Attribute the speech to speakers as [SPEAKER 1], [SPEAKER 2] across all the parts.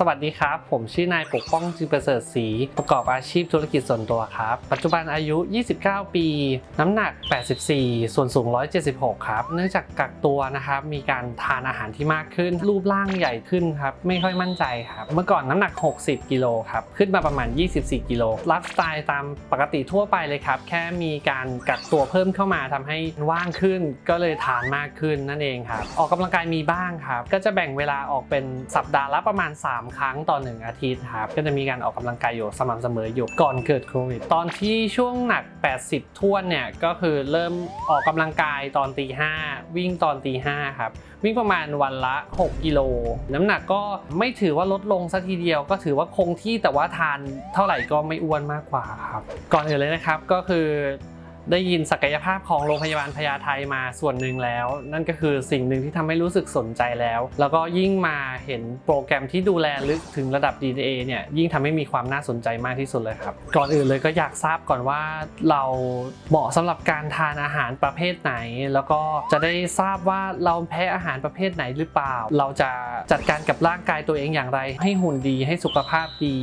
[SPEAKER 1] สวัสดีครับ ผมชื่อนายปกป้องจึงประเสริฐศรีประกอบอาชีพธุรกิจส่วนตัวครับ ปัจจุบันอายุ 29 ปี น้ำหนัก 84 ส่วนสูง 176 ครับ เนื่องจากกักตัวนะครับ มีการทานอาหารที่มากขึ้น รูปร่างใหญ่ขึ้นครับ ไม่ค่อยมั่นใจครับ เมื่อก่อนน้ำหนัก 60 กิโลครับ ขึ้นมาประมาณ 24 กิโลไลฟ์สไตล์ตามปกติทั่วไปเลยครับ แค่มีการกักตัวเพิ่มเข้ามาทำให้ว่างขึ้น ก็เลยทานมากขึ้นนั่นเองครับ ออกกำลังกายมีบ้างครับ ก็จะแบ่งเวลาออกเป็นสัปดาห์ละประมาณ 3ครั้งต่อ 1 อาทิตย์ครับก็จะมีการออกกำลังกายอยู่สม่ำเสมออยู่ก่อนเกิดโควิด ตอนที่ช่วงหนัก 80ท้วนเนี่ยก็คือเริ่มออกกำลังกายตอนตีห้าวิ่งตอนตีห้าครับวิ่งประมาณวันละ 6 กิโล น้ำหนักก็ไม่ถือว่าลดลงสักทีเดียว ก็ถือว่าคงที่แต่ว่าทานเท่าไหร่ก็ไม่อ้วนมากกว่าครับก่อนอื่นเลยนะครับก็คือ ได้ยินศักยภาพของโรงพยาบาลพญาไทมาส่วนหนึ่งแล้ว นั่นก็คือสิ่งหนึ่งที่ทำให้รู้สึกสนใจแล้ว แล้วก็ยิ่งมาเห็นโปรแกรมที่ดูแลลึกถึงระดับ DNA เนี่ยยิ่งทำให้มีความน่าสนใจมากที่สุดเลยครับ ก่อนอื่นเลยก็อยากทราบก่อนว่าเราเหมาะสำหรับการทานอาหารประเภทไหน แล้วก็จะได้ทราบว่าเราแพ้อาหารประเภทไหนหรือเปล่า เราจะจัดการกับร่างกายตัวเองอย่างไร ให้หุ่นดีให้สุขภาพดี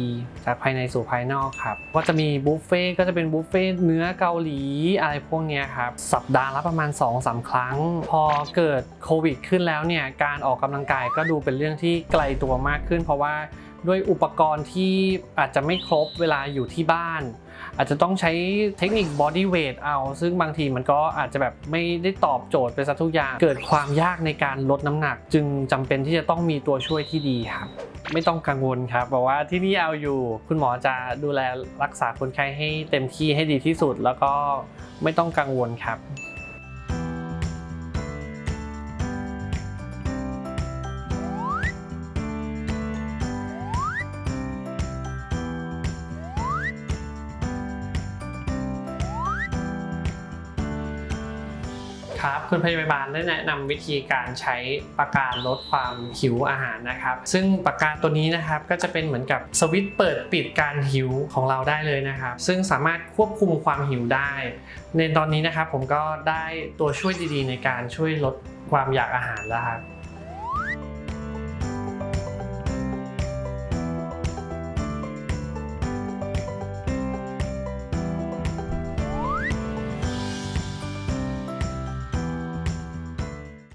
[SPEAKER 1] จากภายในสู่ภายนอกครับก็จะมีบุฟเฟ่ต์ก็จะเป็นบุฟเฟ่ต์เนื้อเกาหลีอะไรพวกนี้ครับ สัปดาห์ละประมาณ 2-3 ครั้ง พอเกิดโควิดขึ้นแล้วเนี่ย การออกกำลังกายก็ดูเป็นเรื่องที่ไกลตัวมากขึ้น เพราะว่าด้วยอุปกรณ์ที่อาจจะไม่ครบเวลาอยู่ที่บ้าน อาจจะต้องใช้เทคนิค body weight เอา ซึ่งบางทีมันก็อาจจะแบบไม่ได้ตอบโจทย์ไปซะทุกอย่าง เกิดความยากในการลดน้ำหนัก จึงจำเป็นที่จะต้องมีตัวช่วยที่ดีครับ ไม่ต้องกังวลครับบอกว่าที่นี่เอาอยู่คุณหมอจะดูแลรักษาคนไข้ให้เต็มที่ให้ดีที่สุด แล้วก็ไม่ต้องกังวลครับ ครับ คุณพยาบาลได้แนะนำวิธีการใช้ปากกาลดความหิวอาหารนะครับ ซึ่งปากกาตัวนี้นะครับก็จะเป็นเหมือนกับสวิตช์เปิดปิดการหิวของเราได้เลยนะครับ ซึ่งสามารถควบคุมความหิวได้ ในตอนนี้นะครับผมก็ได้ตัวช่วยดีๆ ในการช่วยลดความอยากอาหารแล้วครับ